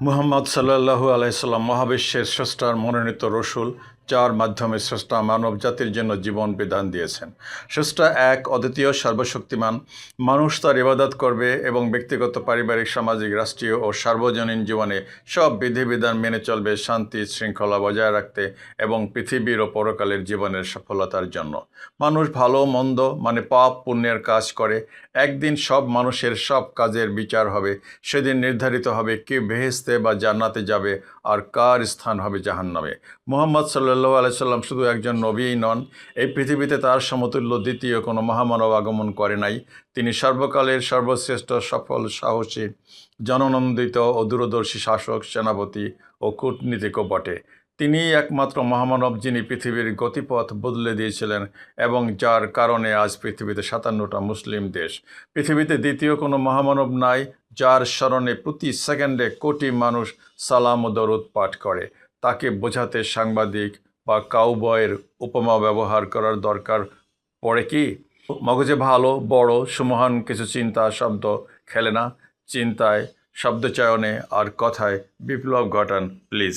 মুহাম্মদ সাল্লাল্লাহু আলাইসাল্লাম মহাবিশ্বের স্রষ্টার মনোনীত রসুল যার মাধ্যমে স্রষ্টা মানব জাতির জন্য জীবন বিধান দিয়েছেন। স্রষ্টা এক, অদ্বিতীয়, সর্বশক্তিমান। মানুষ তার ইবাদত করবে এবং ব্যক্তিগত, পারিবারিক, সামাজিক, রাষ্ট্রীয় ও সার্বজনীন জীবনে সব বিধিবিধান মেনে চলবে শান্তি, শৃঙ্খলা বজায় রাখতে এবং পৃথিবীর ও পরকালের জীবনের সফলতার জন্য। মানুষ ভালো, মন্দ মানে পাপ, পুণ্যের কাজ করে। একদিন সব মানুষের সব কাজের বিচার হবে। সেদিন নির্ধারিত হবে কে বেহেস্তে বা জান্নাতে যাবে আর কার স্থান হবে জাহান্নামে। মোহাম্মদ সাল্লু আলাইসাল্লাম শুধু একজন নবীই নন, এই পৃথিবীতে তার সমতুল্য দ্বিতীয় কোনো মহামানব আগমন করে নাই। তিনি সর্বকালের সর্বশ্রেষ্ঠ, সফল, সাহসী, জননন্দিত ও দূরদর্শী শাসক, সেনাপতি ও কূটনীতিকও বটে। তিনিই একমাত্র মহামানব যিনি পৃথিবীর গতিপথ বদলে দিয়েছিলেন এবং যার কারণে আজ পৃথিবীতে সাতান্নটা মুসলিম দেশ। পৃথিবীতে দ্বিতীয় কোনো মহামানব নাই, যার স্মরণে প্রতি সেকেন্ডে কোটি মানুষ সালাম ও দরুদ পাঠ করে। তাকে বোঝাতে সাংবাদিক বা কাউবয়ের উপমা ব্যবহার করার দরকার পড়ে কি? মগজে ভালো, বড়, সুমহান কিছু চিন্তা, শব্দ খেলে না। চিন্তায়, শব্দচয়নে আর কথায় বিপ্লব ঘটান প্লিজ